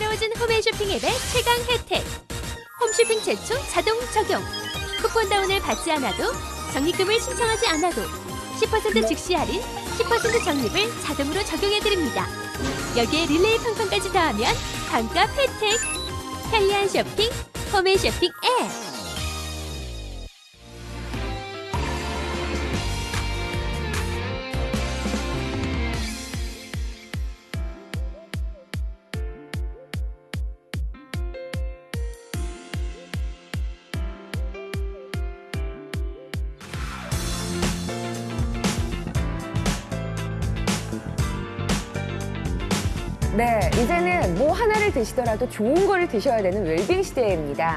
새로워진 홈앤 쇼핑 앱의 최강 혜택. 홈쇼핑 최초 자동 적용. 쿠폰 다운을 받지 않아도 적립금을 신청하지 않아도 10% 즉시 할인, 10% 적립을 자동으로 적용해드립니다. 여기에 릴레이 팡팡까지 더하면 반값 혜택. 편리한 쇼핑, 홈앤 쇼핑 앱. 네, 이제는 뭐 하나를 드시더라도 좋은 거를 드셔야 되는 웰빙 시대입니다.